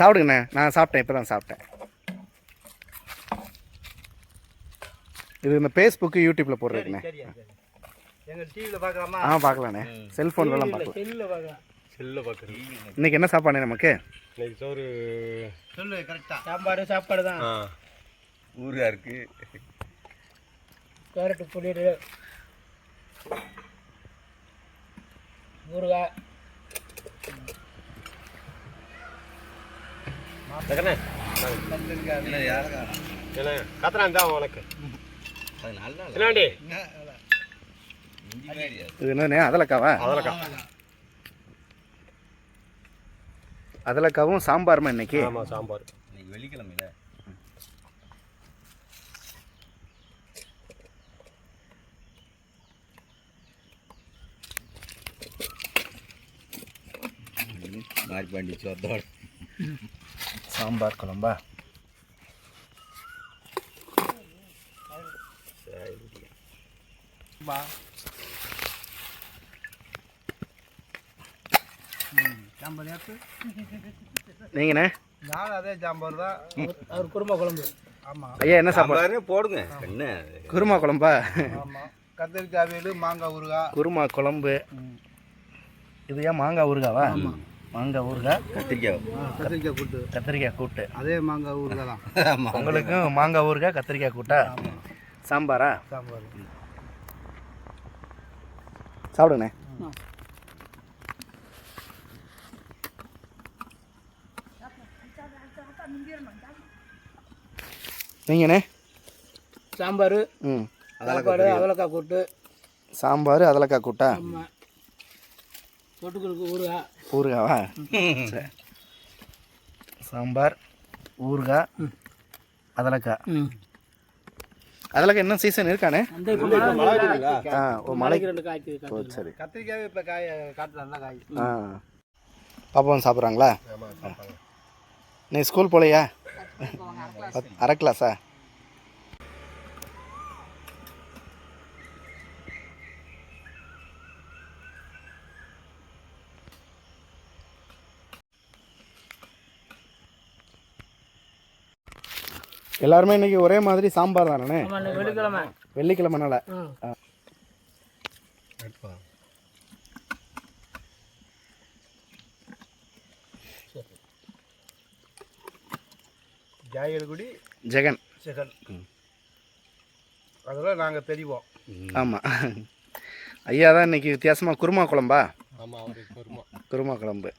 சாப்பிடுங்கண்ணே. நான் சாப்பிட்டேன் இப்போ தான் சாப்பிட்டேன். இது இந்த ஃபேஸ்புக்கு யூடியூப்பில் போடுறதுண்ணே பார்க்கலாமா? ஆ பார்க்கலாண்ணே. செல்ஃபோன்லலாம் பார்க்கலாம். இன்னைக்கு என்ன சாப்பாடு நமக்கு? இன்னைக்கு சோறு சொல்லு கரெக்டாக சாம்பார் சாப்பாடு தான். ஊறுகாய் இருக்கு. கேரட்டு பொரியல் ஊறுகாய். அதலக்காவா? அதலக்கா. அதலக்காவும் சாம்பாருமா இன்னைக்கு? ஆமாம் சாம்பார். வெள்ளிக்கிழமையில மாறி பாண்டி சோத்தோட சாம்பார் குழம்பா? நீங்கண்ணே நானும் அதே சாம்பார் தான். அவர் குருமா குழம்பு. ஆமாம் ஐயா என்ன சாம்பாரே போடுங்க. என்ன? குருமா குழம்பா? ஆமாம் கத்திரிக்காய் அவியல் மாங்காய் ஊறுகாய். குருமா குழம்பு. இது ஏன் மாங்காய் ஊறுகாவா? மாங்காய் ஊறுகாய். கத்திரிக்காய். கத்திரிக்காய் கூட்டு. கத்திரிக்காய் கூட்டு. அதே மாங்காய் ஊறுகாய் தான் உங்களுக்கும் மாங்காய். ஊறுகாய் கத்திரிக்காய் கூட்டா? சாம்பாரா? சாம்பார். சாப்பிடுங்கண்ணே. நீங்கண்ணே. சாம்பார் ம். அவலக்காய் கூட்டு. சாம்பார் அதலக்காய் கூட்டா? ஊறுகாய் ஊறுகாவா? சரி. சாம்பார் ஊறுகாய் அதலக்காய் ம். அதலக்காய் இன்னும் சீசன் இருக்கானே? ஆ ஓ மலை மலைக்கு ரெண்டு காய்க்கு ஓ சரி. கத்திரிக்காய் இப்போ காய் காட்டு நல்லா காய். ஆ. பாப்பாவும் சாப்பிட்றாங்களா? நீ ஸ்கூல் போகலையா அரை கிளாஸா எல்லாருமே இன்னைக்கு ஒரே மாதிரி சாம்பார் தானே? வெள்ளிக்கிழமை. வெள்ளிக்கிழமைனால. ம் ஜாயல்குடி ஜெகன். சிக்கன் அதெல்லாம் நாங்கள் தெரிவோம். ஆமாம் ஐயா தான் இன்னைக்கு வித்தியாசமாக குருமா குழம்பா? ஆமாம் வருமா குருமா குழம்பு.